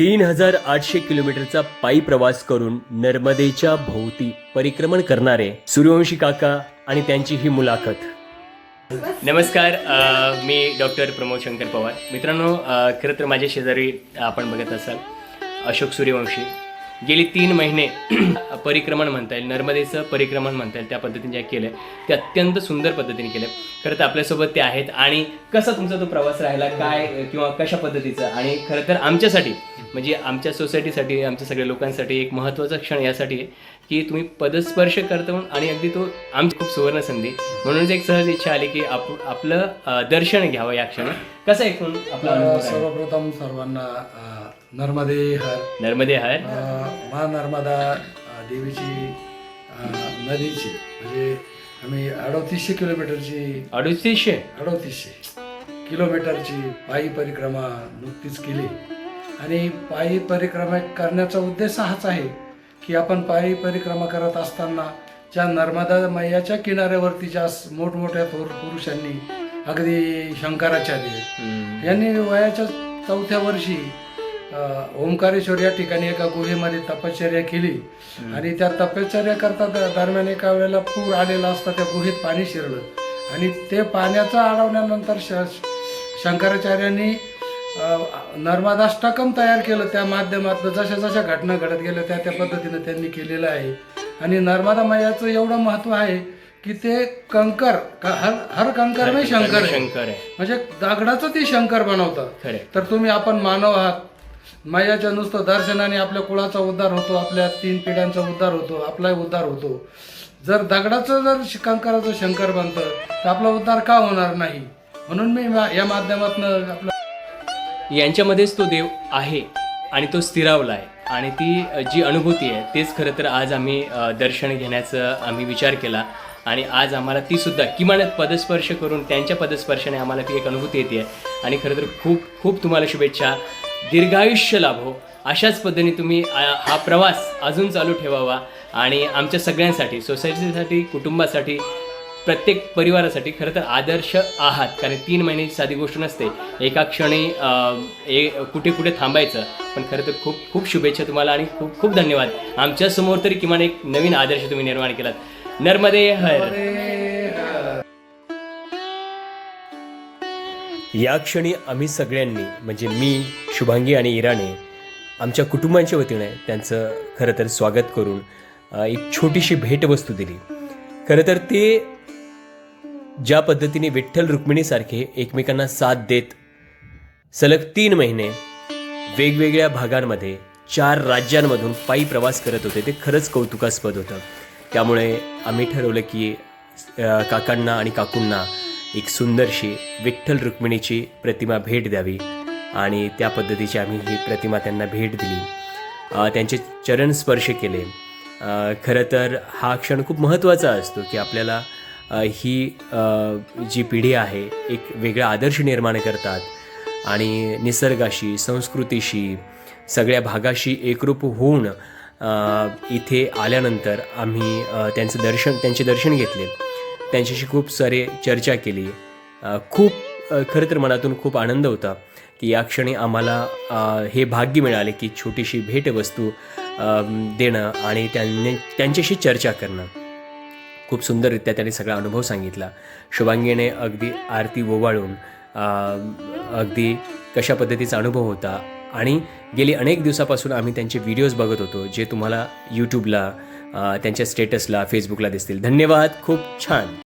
तीन हजार आठशे किलोमीटरचा पायी प्रवास करून नर्मदेच्या भोवती परिक्रमण करणारे सूर्यवंशी काका आणि त्यांची ही मुलाखत. नमस्कार अ, मी डॉक्टर प्रमोद शंकर पवार. मित्रांनो अ, खरं तर माझ्या शेजारी आपण बघत असाल अशोक सूर्यवंशी. गेली तीन महिने परिक्रमण म्हणता येईल नर्मदेचं परिक्रमण म्हणता येईल त्या पद्धतीने जे केलं ते अत्यंत सुंदर पद्धतीने केलं खरं तर आपल्यासोबत ते आहेत आणि कसा तुमचा तो प्रवास राहिला काय किंवा कशा पद्धतीचा? आणि खरं तर आमच्यासाठी म्हणजे आमच्या सोसायटीसाठी आमच्या सगळ्या लोकांसाठी एक महत्त्वाचा क्षण यासाठी आहे की तुम्ही पदस्पर्श करता म्हणून आणि अगदी तो आमची खूप सुवर्ण संधी. म्हणूनच एक सहज इच्छा आली की आप आपलं दर्शन घ्यावं या क्षणी. कसं ऐकून आपला सर्वप्रथम सर्वांना नर्मदे हर। नर्मदे हर। मा नर्मदा देवीची नदीची म्हणजे आम्ही अडोतीसशे किलोमीटरची अडुतीसशे? अडोतीसशे किलोमीटरची पायी परिक्रमा नुकतीच केली. आणि पायी परिक्रमा करण्याचा उद्देश हाच आहे की आपण पायी परिक्रमा करत असताना ज्या नर्मदा मैयाच्या किनाऱ्यावरती ज्या मोठमोठ्या थोर पुरुषांनी अगदी शंकराचार्य. यांनी वयाच्या चौथ्या वर्षी ओंकारेश्वर या ठिकाणी एका गुहेमध्ये तपश्चर्या केली. आणि त्या तपश्चर्या करता दरम्यान एका वेळेला पूर आलेला असता त्या गुहेत पाणी शिरलं. आणि ते पाण्याचं अडवण्यानंतर श शंकराचार्यांनी नर्मदाष्टकम तयार केलं. त्या माध्यमातून जशा जशा घटना घडत गेल्या त्या त्या पद्धतीनं त्यांनी केलेलं आहे. आणि नर्मदा मैयाचं एवढं महत्त्व आहे की ते कंकर हर हर कंकर नाही शंकर शंकर आहे. म्हणजे दगडाचं ते शंकर बनवतात तर तुम्ही आपण मानव आहात. मैयाच्या नुसतं दर्शनाने आपल्या कुळाचा उद्धार होतो आपल्या तीन पिढ्यांचा उद्धार होतो आपलाही उद्धार होतो. जर दगडाचं जर कंकराचं शंकर बनतं तर आपला उद्धार का होणार नाही? म्हणून मी या माध्यमातनं आपला यांच्यामध्येच तो देव आहे आणि तो स्थिरावला आहे आणि ती जी अनुभूती आहे तेच खरं तर आज आम्ही दर्शन घेण्याचं आम्ही विचार केला. आणि आज आम्हाला ती सुद्धा किमान पदस्पर्श करून त्यांच्या पदस्पर्शाने आम्हाला ती एक अनुभूती येते. आणि खरं तर खूप खूप तुम्हाला शुभेच्छा. दीर्घायुष्य लाभो. अशाच पद्धतीने तुम्ही हा प्रवास अजून चालू ठेवावा आणि आमच्या सगळ्यांसाठी सोसायटीसाठी कुटुंबासाठी प्रत्येक परिवारासाठी खरं तर आदर्श आहात. कारण तीन महिन्याची साधी गोष्ट नसते. एका क्षणी अं, ए कुठे कुठे थांबायचं. पण खरं तर खूप खूप शुभेच्छा तुम्हाला आणि खूप खूप धन्यवाद. आमच्यासमोर तरी किमान एक नवीन आदर्श तुम्ही निर्माण केलात. नर्मदे हर. या क्षणी आम्ही सगळ्यांनी म्हणजे मी शुभांगी आणि इराणे आमच्या कुटुंबांच्या वतीने त्यांचं खरं तर स्वागत करून एक छोटीशी भेटवस्तू दिली. खरं तर ते ज्या पद्धतीने विठ्ठल रुक्मिणीसारखे एकमेकांना साथ देत सलग तीन महिने वेगवेगळ्या भागांमध्ये चार राज्यांमधून पायी प्रवास करत होते ते खरंच कौतुकास्पद होतं. त्यामुळे आम्ही ठरवलं की काकांना आणि काकूंना एक सुंदरशी विठ्ठल रुक्मिणीची प्रतिमा भेट द्यावी. आणि त्या पद्धतीची आम्ही ही प्रतिमा त्यांना भेट दिली. त्यांचे चरण स्पर्श केले. खरं तर हा क्षण खूप महत्त्वाचा असतो की आपल्याला ही जी पिढी आहे एक वेगळा आदर्श निर्माण करतात. आणि निसर्गाशी संस्कृतीशी सगळ्या भागाशी एकरूप होऊन इथे आल्यानंतर आम्ही त्यांचं दर्शन त्यांचे दर्शन घेतले. त्यांच्याशी खूप सारे चर्चा केली. खूप खरं तर मनातून खूप आनंद होता की या क्षणी आम्हाला हे भाग्य मिळाले की छोटीशी भेटवस्तू देणं आणि त्यांनी त्यांच्याशी चर्चा करणं. खूप सुंदररित्या त्यांनी सगळा अनुभव सांगितला. शुभांगीने अगदी आरती ओवाळून अगदी कशा पद्धतीचा अनुभव होता आणि गेली अनेक दिवसापासून आम्ही त्यांचे व्हिडिओज बघत होतो जे तुम्हाला यूट्यूबला त्यांच्या स्टेटसला फेसबुकला दिसतील. धन्यवाद. खूप छान.